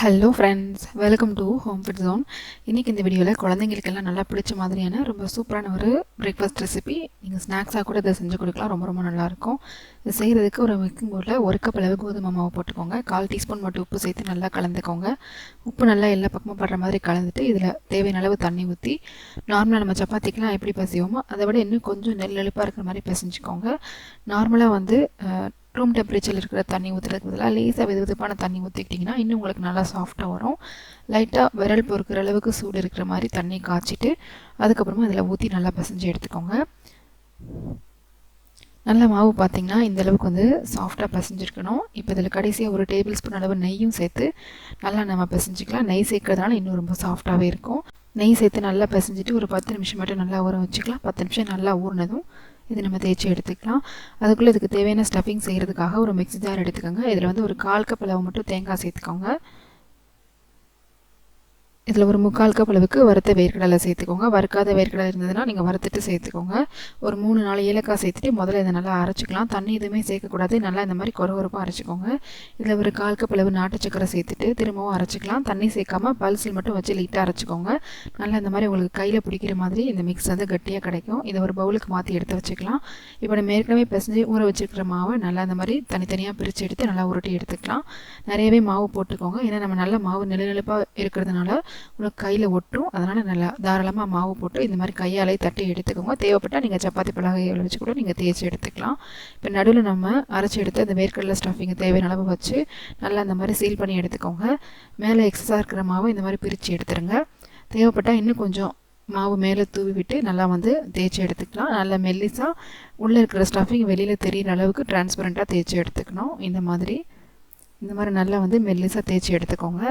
Hello friends welcome to home food zone இன்றைக்கி இந்த வீடியோவில் குழந்தைங்களுக்கெல்லாம் நல்லா பிடிச்ச மாதிரியான ரொம்ப சூப்பரான ஒரு பிரேக்ஃபாஸ்ட் ரெசிபி நீங்கள் ஸ்நாக்ஸாக கூட இதை செஞ்சு கொடுக்கலாம். ரொம்ப ரொம்ப நல்லாயிருக்கும் இது செய்கிறதுக்கு ஒரு மிக்கிங் போர்டில் ஒரு கப் அளவு கோதுமை மாவு போட்டுக்கோங்க. கால் டீஸ்பூன் மட்டும் உப்பு சேர்த்து நல்லா கலந்துக்கோங்க. உப்பு நல்லா எல்லா பக்கமும் படுற மாதிரி கலந்துட்டு இதில் தேவையான அளவு தண்ணி ஊற்றி நார்மலாக நம்ம சப்பாத்திக்கெலாம் எப்படி பசிவோமோ அதை விட இன்னும் கொஞ்சம் நெல் எழுப்பாக இருக்கிற மாதிரி பசிஞ்சுக்கோங்க. நார்மலாக வந்து ரூம் டெம்பரேச்சரில் இருக்கிற தண்ணி ஊற்றுறதுக்கு பதிலாக லேசாக வெது வெதுப்பான தண்ணி ஊற்றிக்கிட்டிங்கன்னா இன்னும் உங்களுக்கு நல்லா சாஃப்டாக வரும். லைட்டாக விரல் பொறுக்கிற அளவுக்கு சூடு இருக்கிற மாதிரி தண்ணி காய்ச்சிட்டு அதுக்கப்புறமா அதில் ஊற்றி நல்லா பசஞ்சு எடுத்துக்கோங்க. நல்ல மாவு பார்த்திங்கன்னா இந்த அளவுக்கு வந்து சாஃப்டாக பசைஞ்சிருக்கணும். இப்போ இதில் கடைசியாக ஒரு டேபிள் ஸ்பூன் அளவு நெய்யும் சேர்த்து நல்லா நம்ம பசைஞ்சிக்கலாம். நெய் சேர்க்கறதுனால இன்னும் ரொம்ப சாஃப்டாகவே இருக்கும். நெய் சேர்த்து நல்லா பசைஞ்சிட்டு ஒரு பத்து நிமிஷம் மட்டும் நல்லா ஊற வச்சுக்கலாம். பத்து நிமிஷம் நல்லா ஊறினதும் இது நம்ம தேய்ச்சி எடுத்துக்கலாம். அதுக்குள்ளே இதுக்கு தேவையான ஸ்டஃபிங் செய்கிறதுக்காக ஒரு மிக்ஸி ஜார் எடுத்துக்கோங்க. இதில் வந்து ஒரு கால் கப் அளவு மட்டும் தேங்காய் சேர்த்துக்கோங்க. இதில் ஒரு முக்கால் கப் அளவுக்கு வறுத்த வேர்க்கடலை சேர்த்துக்கோங்க. வறுக்காத வேர்க்கடலை இருந்ததுன்னா நீங்கள் வறுத்துட்டு சேர்த்துக்கோங்க. ஒரு மூணு நாலு ஏலக்காய் சேர்த்துட்டு முதல்ல இதை நல்லா அரைச்சிக்கலாம். தண்ணி எதுவுமே சேர்க்கக்கூடாது. நல்லா இந்த மாதிரி குறகுறப்பாக அரைச்சிக்கோங்க. இதில் ஒரு கால் கப் அளவு நாட்டு சக்கரை சேர்த்துட்டு திரும்பவும் அரைச்சிக்கலாம். தண்ணி சேர்க்காம பல்சில் மட்டும் வச்சு லைட்டாக அரைச்சிக்கோங்க. நல்லா இந்த மாதிரி உங்களுக்கு கையில் பிடிக்கிற மாதிரி இந்த மிக்ஸ் வந்து கட்டியாக கிடைக்கும். இதை ஒரு பவுலுக்கு மாற்றி எடுத்து வச்சுக்கலாம். இப்போ நம்ம ஏற்கனவே பிசைஞ்சு ஊற வச்சுருக்கிற மாவை நல்லா இந்த மாதிரி தனித்தனியாக பிரித்து எடுத்து நல்லா உருட்டி எடுத்துக்கலாம். நிறையவே மாவு போட்டுக்கோங்க. ஏன்னா நம்ம நல்ல மாவு நிலநிலப்பாக இருக்கிறதுனால உங்களுக்கு கையில் ஒட்டும் அதனால் நல்லா தாராளமாக மாவு போட்டு இந்த மாதிரி கையாலே தட்டி எடுத்துக்கோங்க. தேவைப்பட்டால் நீங்கள் சப்பாத்தி பலகையில் வச்சு கூட நீங்கள் தேய்ச்சி எடுத்துக்கலாம். இப்போ நடுவில் நம்ம அரைச்சி எடுத்து அந்த வேர்க்கடலை ஸ்டஃபிங் தேவையான அளவு வச்சு நல்லா அந்த மாதிரி சீல் பண்ணி எடுத்துக்கோங்க. மேலே எக்ஸஸாக இருக்கிற மாவு இந்த மாதிரி பிரித்து எடுத்துருங்க. தேவைப்பட்டால் இன்னும் கொஞ்சம் மாவு மேலே தூவி விட்டு நல்லா வந்து தேய்ச்சி எடுத்துக்கலாம். நல்லா மெல்லிஸாக உள்ளே இருக்கிற ஸ்டஃபிங் வெளியில் தெரியிற அளவுக்கு டிரான்ஸ்பரண்ட்டாக தேய்ச்சி எடுத்துக்கணும். இந்த மாதிரி. இந்த மாதிரி நல்லா வந்து மெல்லிஸாக தேய்ச்சி எடுத்துக்கோங்க.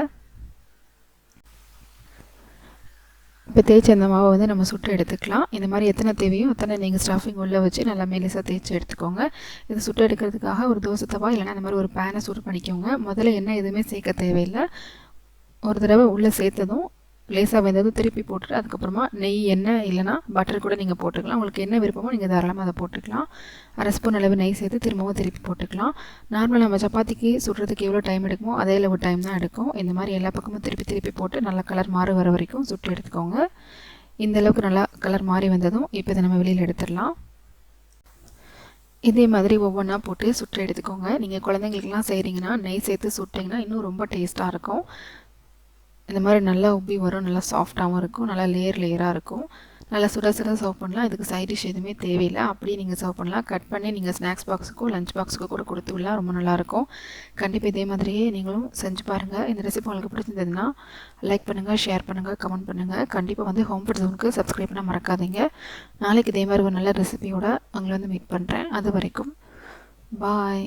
இப்போ தேய்ச்சி அந்த மாவை வந்து நம்ம சுட்டு எடுத்துக்கலாம். இந்த மாதிரி எத்தனை தேவையோ அத்தனை நீங்கள் ஸ்டஃபிங் உள்ளே வச்சு நல்லா மெலிசாக தேய்ச்சி எடுத்துக்கோங்க. இது சுட்டு எடுக்கிறதுக்காக ஒரு தோசை தவா இல்லைனா இந்த மாதிரி ஒரு பேனை சூடு பண்ணிக்கோங்க. முதல்ல எண்ணெய் எதுவுமே சேர்க்க தேவையில்லை. ஒரு தடவை உள்ளே சேர்த்ததும் லேசாக வெந்ததும் திருப்பி போட்டுட்டு அதுக்கப்புறமா நெய் எண்ணெய் இல்லைனா பட்டர் கூட நீங்கள் போட்டுக்கலாம். உங்களுக்கு என்ன விருப்பமோ நீங்கள் தாராளமாக அதை போட்டுக்கலாம். அரை ஸ்பூன் அளவு நெய் சேர்த்து திரும்பவும் திருப்பி போட்டுக்கலாம். நார்மலாக நம்ம சப்பாத்திக்கு சுடுறதுக்கு எவ்வளோ டைம் எடுக்குமோ அதே அளவு டைம் தான் எடுக்கும். இந்த மாதிரி எல்லா பக்கமும் திருப்பி திருப்பி போட்டு நல்லா கலர் மாறு வர வரைக்கும் சுட்டு எடுத்துக்கோங்க. இந்த அளவுக்கு நல்லா கலர் மாறி வந்ததும் இப்போ இதை நம்ம வெளியில் எடுத்துடலாம். இதே மாதிரி ஒவ்வொன்றா போட்டு சுட்டு எடுத்துக்கோங்க. நீங்கள் குழந்தைங்களுக்குலாம் செய்கிறீங்கன்னா நெய் சேர்த்து சுட்டிங்கன்னா இன்னும் ரொம்ப டேஸ்ட்டாக இருக்கும். இந்த மாதிரி நல்லா உப்பி வரும் நல்லா சாஃப்டாகவும் இருக்கும் நல்லா லேயர் லேயராக இருக்கும். நல்லா சுட சுட சர்வ் பண்ணலாம். இதுக்கு சைட் டிஷ் எதுவுமே தேவையில்லை. அப்படியே நீங்கள் சர்வ் பண்ணலாம். கட் பண்ணி நீங்கள் ஸ்நாக்ஸ் பாக்ஸுக்கோ லஞ்ச் பாக்ஸுக்கோ கூட கொடுத்து விடலாம். ரொம்ப நல்லாயிருக்கும் கண்டிப்பாக இதே மாதிரியே நீங்களும் செஞ்சு பாருங்கள் இந்த ரெசிபி உங்களுக்கு பிடிச்சிருந்ததுன்னா லைக் பண்ணுங்கள் ஷேர் பண்ணுங்கள் கமெண்ட் பண்ணுங்கள் கண்டிப்பாக வந்து ஹோம் ஃபுட் ஜோனுக்கு சப்ஸ்கிரைப் பண்ண மறக்காதீங்க. நாளைக்கு இதே மாதிரி ஒரு நல்ல ரெசிபியோட உங்களை வந்து மீட் பண்ணுறேன் அது வரைக்கும் பாய்